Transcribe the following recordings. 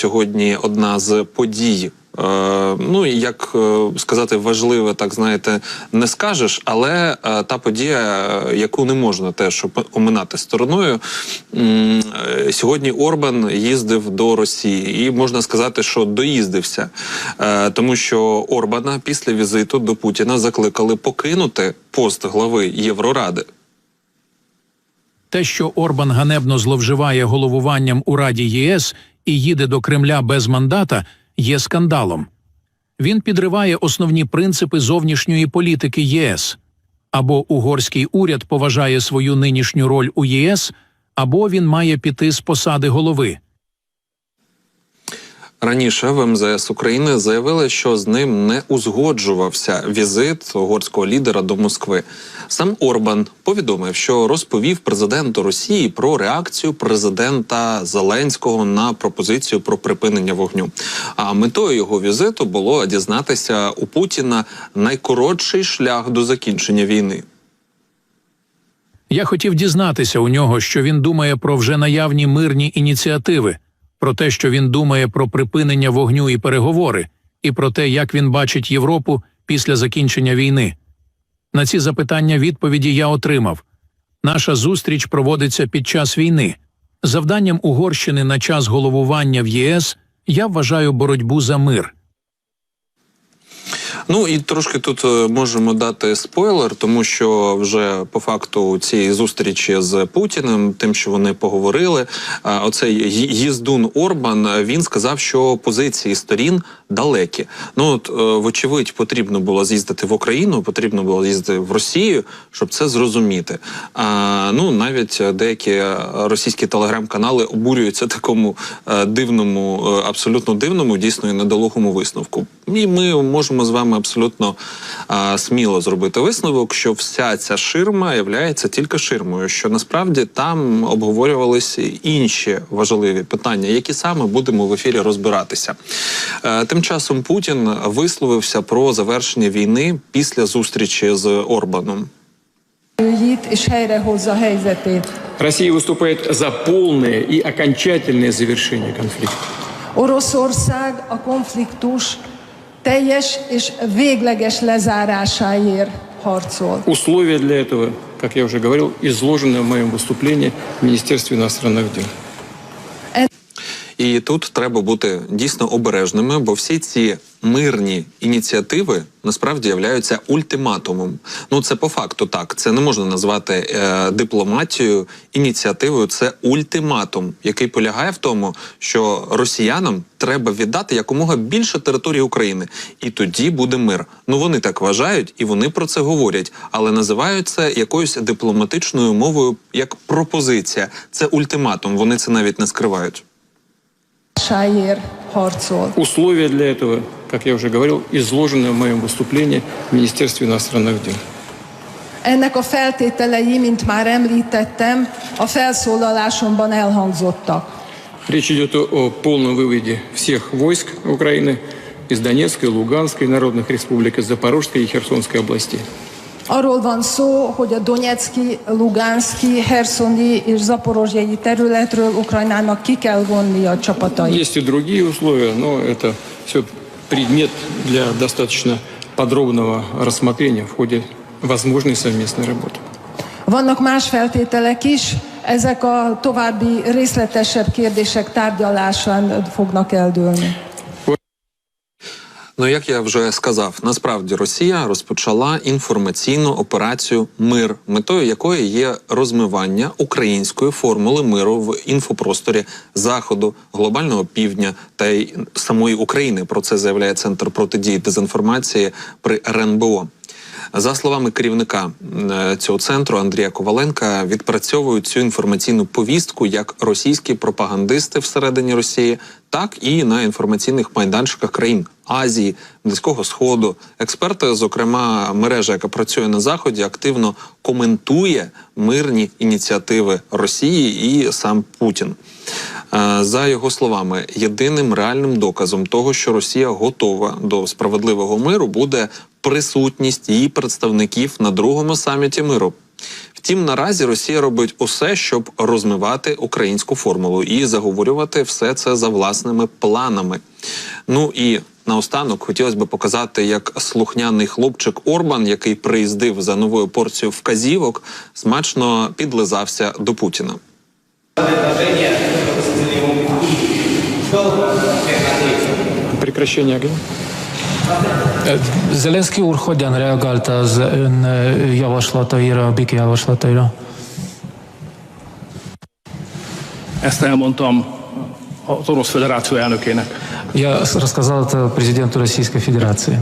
сьогодні одна з подій. Е, ну як е, сказати, важливе, так знаєте, не скажеш, але е, та подія, яку не можна теж оминати стороною. Сьогодні Орбан їздив до Росії, і можна сказати, що доїздився, тому що Орбана після візиту до Путіна закликали покинути пост глави Євроради. Те, що Орбан ганебно зловживає головуванням у Раді ЄС і їде до Кремля без мандата, є скандалом. Він підриває основні принципи зовнішньої політики ЄС. Або угорський уряд поважає свою нинішню роль у ЄС, або він має піти з посади голови. Раніше в МЗС України заявили, що з ним не узгоджувався візит угорського лідера до Москви. Сам Орбан повідомив, що розповів президенту Росії про реакцію президента Зеленського на пропозицію про припинення вогню. А метою його візиту було дізнатися у Путіна найкоротший шлях до закінчення війни. Я хотів дізнатися у нього, що він думає про вже наявні мирні ініціативи, про те, що він думає про припинення вогню і переговори, і про те, як він бачить Європу після закінчення війни. На ці запитання відповіді я отримав. Наша зустріч проводиться під час війни. Завданням Угорщини на час головування в ЄС я вважаю боротьбу за мир. Ну і трошки тут е, можемо дати спойлер, тому що вже по факту цієї зустрічі з Путіним, тим, що вони поговорили, е, оцей їздун Орбан е, він сказав, що позиції сторін далекі. Ну от вочевидь, потрібно було з'їздити в Україну, потрібно було з'їздити в Росію, щоб це зрозуміти. А ну навіть деякі російські телеграм-канали обурюються такому дивному, абсолютно дивному, дійсно і недолугому висновку. І ми можемо з вами абсолютно а, сміло зробити висновок, що вся ця ширма є тільки ширмою, що насправді там обговорювалися інші важливі питання, які саме будемо в ефірі розбиратися. Е, Тим часом Путін висловився про завершення війни після зустрічі з Орбаном. Россия выступает за полное и окончательное завершение конфликта. Oroszország a konfliktus teljes és végleges lezárásáért harcol. Условия для этого, как я уже говорил, изложены в моем выступлении в Министерстве иностранных дел. І тут треба бути дійсно обережними, бо всі ці мирні ініціативи насправді являються ультиматумом. Ну це по факту так. Це не можна назвати е, дипломатією, ініціативою. Це ультиматум, який полягає в тому, що росіянам треба віддати якомога більше території України, і тоді буде мир. Ну вони так вважають, і вони про це говорять, але називають це якоюсь дипломатичною мовою як пропозиція. Це ультиматум. Вони це навіть не скривають. Условия для этого, как я уже говорил, изложены в моем выступлении в Министерстве иностранных дел. Ennek a feltételei, mint már említettem, a felszólalásomban elhangzottak. Речь идет о, о полном выводе всех войск Украины из Донецкой, Луганской, народных республик, из Запорожской и Херсонской областей. Arról van szó, hogy a Donetszki, Luganszki, Herszoni és Zaporozsjai területről Ukrajnának ki kell vonni a csapatait. Есть и другие условия, но это все предмет для достаточно подробного рассмотрения в ходе возможной совместной работы. Vannak más feltételek is, ezek a további részletesebb kérdések tárgyalásán fognak eldőlni. Ну, як я вже сказав, насправді Росія розпочала інформаційну операцію Мир, метою якої є розмивання української формули миру в інфопросторі заходу, глобального півдня та й самої України. Про це заявляє центр протидії дезінформації при РНБО. За словами керівника е, цього центру Андрія Коваленка, відпрацьовують цю інформаційну повістку як російські пропагандисти всередині Росії, так і на інформаційних майданчиках країн Азії, Близького Сходу. Експерти, зокрема, мережа, яка працює на заході, активно коментує мирні ініціативи Росії і сам Путін. Е, За його словами, єдиним реальним доказом того, що Росія готова до справедливого миру, буде присутність її представників на другому саміті миру. Втім, наразі Росія робить усе, щоб розмивати українську формулу і заговорювати все це за власними планами. Ну і наостанок хотілося б показати, як слухняний хлопчик Орбан, який приїздив за новою порцією вказівок, смачно підлизався до Путіна. Прекращение огня. Zelenszky úr hogyan reagált az ön ö, javaslataira, a BIK javaslataira? Ezt elmondtam az Orosz Föderáció elnökének. Я с- рассказал это президенту Российской Федерации.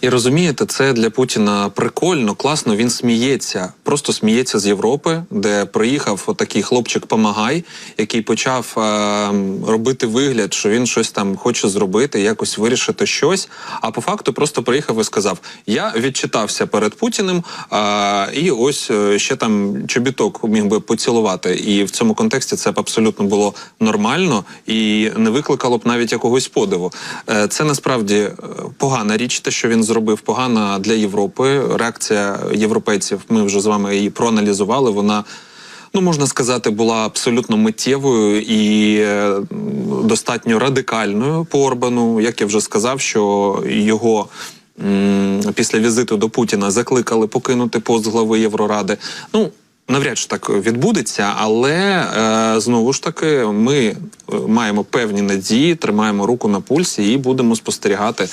І розумієте, це для Путіна прикольно, класно. Він сміється, просто сміється з Європи, де приїхав отакий хлопчик Помагай, який почав е, робити вигляд, що він щось там хоче зробити, якось вирішити щось. А по факту просто приїхав і сказав: Я відчитався перед Путіним, е, і ось е, ще там чобіток міг би поцілувати. І в цьому контексті це б абсолютно було нормально і не викликало б навіть якогось подиву. Е, Це насправді е, погана річ, те, що він зробив, погана для Європи. Реакція європейців, ми вже з вами її проаналізували. Вона. Ну, можна сказати, була абсолютно миттєвою і е, достатньо радикальною по Орбану. Як я вже сказав, що його після візиту до Путіна закликали покинути пост глави Євроради. Ну, навряд чи так відбудеться, але е, знову ж таки ми е, маємо певні надії, тримаємо руку на пульсі і будемо спостерігати